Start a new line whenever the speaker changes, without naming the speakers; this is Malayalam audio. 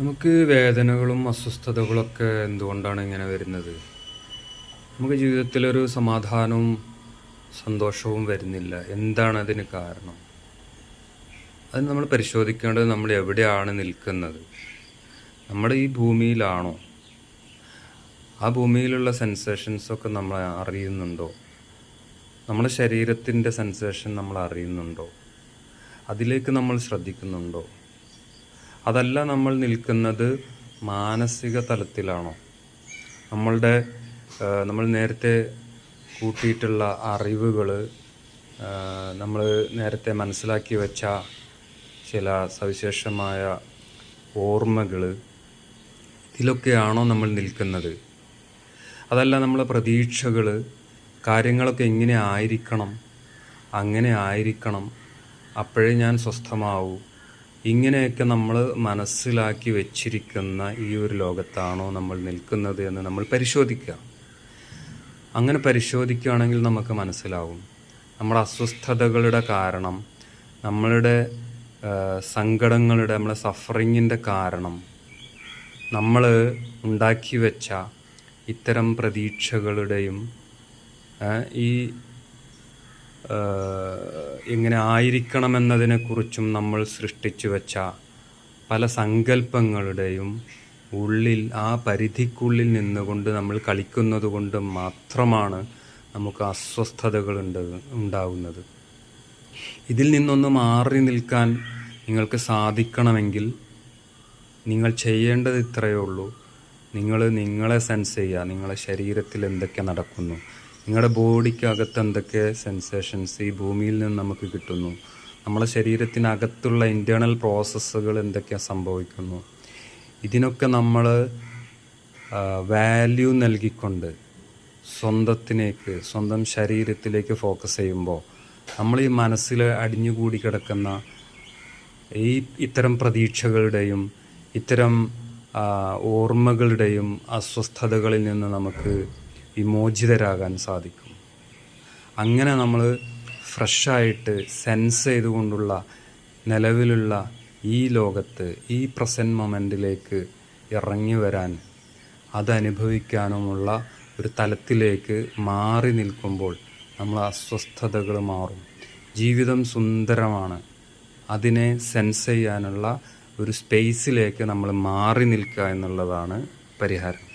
നമുക്ക് വേദനകളും അസ്വസ്ഥതകളൊക്കെ എന്തുകൊണ്ടാണ് ഇങ്ങനെ വരുന്നത്? നമുക്ക് ജീവിതത്തിലൊരു സമാധാനവും സന്തോഷവും വരുന്നില്ല. എന്താണ് അതിന് കാരണം? അത് നമ്മൾ പരിശോധിക്കേണ്ടത് നമ്മൾ എവിടെയാണ് നിൽക്കുന്നത്? നമ്മുടെ ഈ ഭൂമിയിലാണോ? ആ ഭൂമിയിലുള്ള സെൻസേഷൻസൊക്കെ നമ്മൾ അറിയുന്നുണ്ടോ? നമ്മുടെ ശരീരത്തിന്റെ സെൻസേഷൻ നമ്മൾ അറിയുന്നുണ്ടോ? അതിലേക്ക് നമ്മൾ ശ്രദ്ധിക്കുന്നുണ്ടോ? അതല്ല നമ്മൾ നിൽക്കുന്നത് മാനസിക തലത്തിലാണോ? നമ്മളുടെ നമ്മൾ നേരത്തെ കൂട്ടിയിട്ടുള്ള അറിവുകൾ നമ്മൾ നേരത്തെ മനസ്സിലാക്കി വെച്ച ചില സവിശേഷമായ ഓർമ്മകൾ ഇതിലൊക്കെയാണോ നമ്മൾ നിൽക്കുന്നത്? അതല്ല നമ്മളെ പ്രതീക്ഷകൾ കാര്യങ്ങളൊക്കെ എങ്ങനെ ആയിരിക്കണം അങ്ങനെ ആയിരിക്കണം അപ്പോഴേ ഞാൻ സ്വസ്ഥമാവൂ. ഇങ്ങനെയൊക്കെ നമ്മൾ മനസ്സിലാക്കി വെച്ചിരിക്കുന്ന ഈ ഒരു ലോകത്താണോ നമ്മൾ നിൽക്കുന്നത് എന്ന് നമ്മൾ പരിശോധിക്കുക. അങ്ങനെ പരിശോധിക്കുകയാണെങ്കിൽ നമുക്ക് മനസ്സിലാവും. നമ്മുടെ അസ്വസ്ഥതകളുടെ കാരണം നമ്മളുടെ സങ്കടങ്ങളുടെ നമ്മളെ സഫറിങ്ങിന്റെ കാരണം നമ്മൾ ഉണ്ടാക്കി വെച്ച ഇത്തരം പ്രതീക്ഷകളുടെയും ഈ എങ്ങനെ ആയിരിക്കണമെന്നതിനെക്കുറിച്ചും നമ്മൾ സൃഷ്ടിച്ചു വെച്ച പല സങ്കല്പങ്ങളുടെയും ഉള്ളിൽ ആ പരിധിക്കുള്ളിൽ നിന്നുകൊണ്ട് നമ്മൾ കളിക്കുന്നത് കൊണ്ട് മാത്രമാണ് നമുക്ക് അസ്വസ്ഥതകൾ ഉണ്ട് ഉണ്ടാവുന്നത്. ഇതിൽ നിന്നൊന്ന് മാറി നിൽക്കാൻ നിങ്ങൾക്ക് സാധിക്കണമെങ്കിൽ നിങ്ങൾ ചെയ്യേണ്ടത് ഇത്രയേ ഉള്ളൂ. നിങ്ങൾ നിങ്ങളെ സെൻസ് ചെയ്യുക. നിങ്ങളെ ശരീരത്തിൽ എന്തൊക്കെ നടക്കുന്നു. നിങ്ങളുടെ ബോഡിക്കകത്ത് എന്തൊക്കെ സെൻസേഷൻസ് ഈ ഭൂമിയിൽ നിന്ന് നമുക്ക് കിട്ടുന്നു? നമ്മളെ ശരീരത്തിനകത്തുള്ള ഇന്റേർണൽ പ്രോസസ്സുകൾ എന്തൊക്കെയാണ് സംഭവിക്കുന്നു? ഇതിനൊക്കെ നമ്മൾ വാല്യൂ നൽകിക്കൊണ്ട് സ്വന്തത്തിലേക്ക് സ്വന്തം ശരീരത്തിലേക്ക് ഫോക്കസ് ചെയ്യുമ്പോൾ നമ്മൾ ഈ മനസ്സിൽ അടിഞ്ഞുകൂടി കിടക്കുന്ന ഈ ഇത്തരം പ്രതീക്ഷകളുടെയും ഇത്തരം ഓർമ്മകളുടെയും അസ്വസ്ഥതകളിൽ നിന്ന് നമുക്ക് വിമോചിതരാകാൻ സാധിക്കും. അങ്ങനെ നമ്മൾ ഫ്രഷായിട്ട് സെൻസ് ചെയ്തുകൊണ്ടുള്ള നിലവിലുള്ള ഈ ലോകത്ത് ഈ പ്രസന്റ് മൊമെന്റിലേക്ക് ഇറങ്ങി വരാൻ അതനുഭവിക്കാനുമുള്ള ഒരു തലത്തിലേക്ക് മാറി നിൽക്കുമ്പോൾ നമ്മൾ അസ്വസ്ഥതകൾ മാറും. ജീവിതം സുന്ദരമാണ്. അതിനെ സെൻസ് ചെയ്യാനുള്ള ഒരു സ്പേസിലേക്ക് നമ്മൾ മാറി നിൽക്കുക എന്നുള്ളതാണ് പരിഹാരം.